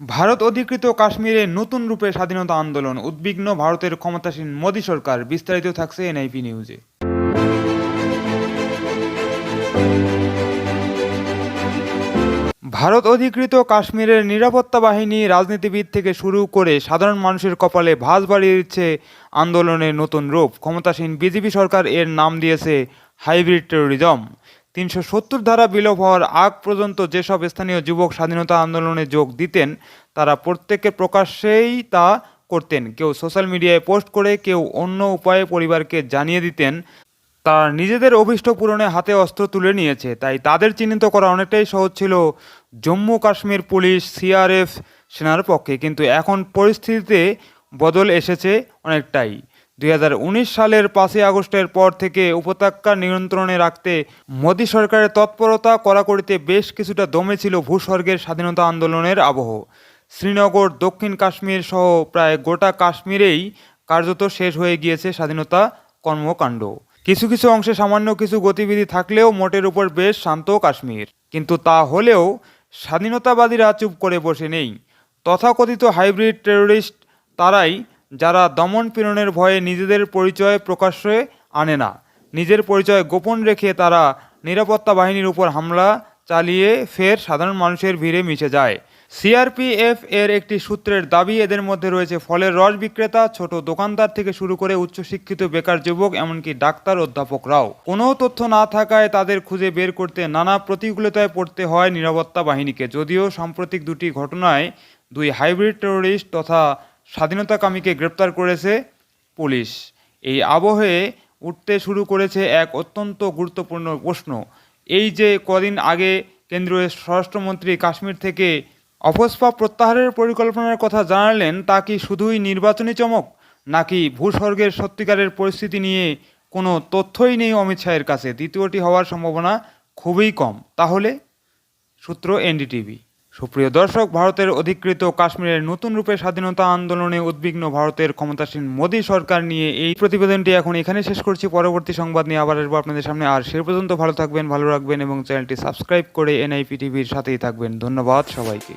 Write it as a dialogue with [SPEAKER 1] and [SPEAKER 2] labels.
[SPEAKER 1] ভারত অধিকৃত কাশ্মীরে নতুন রূপে স্বাধীনতা আন্দোলন উদ্বিগ্ন ভারতের ক্ষমতাসীন মোদী সরকার, বিস্তারিত থাকছে এনআইপি নিউজে। ভারত অধিকৃত কাশ্মীরের নিরাপত্তা বাহিনী রাজনীতিবিদ থেকে শুরু করে সাধারণ মানুষের কপালে ভাঁজ বাড়িয়ে দিচ্ছে আন্দোলনের নতুন রূপ। ক্ষমতাসীন বিজেপি সরকার এর নাম দিয়েছে হাইব্রিড টেরোরিজম। তিনশো সত্তর ধারা বিলোপ হওয়ার আগ পর্যন্ত যেসব স্থানীয় যুবক স্বাধীনতা আন্দোলনে যোগ দিতেন, তারা প্রত্যেকে প্রকাশ্যেই তা করতেন। কেউ সোশ্যাল মিডিয়ায় পোস্ট করে, কেউ অন্য উপায়ে পরিবারকে জানিয়ে দিতেন। তারা নিজেদের অভীষ্ট পূরণে হাতে অস্ত্র তুলে নিয়েছে, তাই তাদের চিহ্নিত করা অনেকটাই সহজ ছিল। জম্মু কাশ্মীর পুলিশ, সিআরএফ সেনার পক্ষে, কিন্তু এখন পরিস্থিতিতে বদল এসেছে অনেকটাই। উনিশ সালের পাঁচই আগস্টের পর থেকে উপত্যকা নিয়ন্ত্রণে রাখতে মোদী সরকারের তৎপরতা কড়াকড়িতে বেশ কিছুটা দমেছিল ভূস্বর্গের স্বাধীনতা আন্দোলনের আবহ। শ্রীনগর, দক্ষিণ কাশ্মীর সহ প্রায় গোটা কাশ্মীরেই কার্যত শেষ হয়ে গিয়েছে স্বাধীনতা কর্মকাণ্ড। কিছু কিছু অংশে সামান্য কিছু গতিবিধি থাকলেও মোটের উপর বেশ শান্ত কাশ্মীর। কিন্তু তা হলেও স্বাধীনতাবাদীরা চুপ করে বসে নেই। তথাকথিত হাইব্রিড টেররিস্ট তারাই যারা দমন পীড়নের ভয়ে নিজেদের পরিচয় প্রকাশ্যে আনে না। নিজের পরিচয় গোপন রেখে তারা নিরাপত্তা বাহিনীর উপর হামলা চালিয়ে ফের সাধারণ মানুষের ভিড়ে মিশে যায়। সিআরপিএফ এর একটি সূত্রের দাবি, এদের মধ্যে রয়েছে ফলের রস বিক্রেতা, ছোট দোকানদার থেকে শুরু করে উচ্চশিক্ষিত বেকার যুবক, এমনকি ডাক্তার, অধ্যাপকরাও। কোনো তথ্য না থাকায় তাদের খুঁজে বের করতে নানা প্রতিকূলতায় পড়তে হয় নিরাপত্তা বাহিনীকে। যদিও সাম্প্রতিক দুটি ঘটনায় দুই হাইব্রিড টেরোরিস্ট তথা স্বাধীনতাকামীকে গ্রেপ্তার করেছে পুলিশ। এই আবহে উঠতে শুরু করেছে এক অত্যন্ত গুরুত্বপূর্ণ প্রশ্ন। এই যে কদিন আগে কেন্দ্রীয় স্বরাষ্ট্রমন্ত্রী কাশ্মীর থেকে অপস্পা প্রত্যাহারের পরিকল্পনার কথা জানালেন, তা কি শুধুই নির্বাচনী চমক, নাকি ভূস্বর্গের সত্যিকারের পরিস্থিতি নিয়ে কোনো তথ্যই নেই অমিত শাহের কাছে? দ্বিতীয়টি হওয়ার সম্ভাবনা খুবই কম। তাহলে সূত্র এনডিটিভি। সুপ্রিয় দর্শক, ভারতের অধিকৃত কাশ্মীরের নতুন রূপে স্বাধীনতা আন্দোলনে উদ্বিগ্ন ভারতের ক্ষমতাসীন মোদী সরকার নিয়ে এই প্রতিবেদনটি এখন এখানে শেষ করছি। পরবর্তী সংবাদ নিয়ে আবার আসব আপনাদের সামনে। আর সে পর্যন্ত ভালো থাকবেন, ভালো রাখবেন এবং চ্যানেলটি সাবস্ক্রাইব করে এনআইপি টিভির সাথেই থাকবেন। ধন্যবাদ সবাইকে।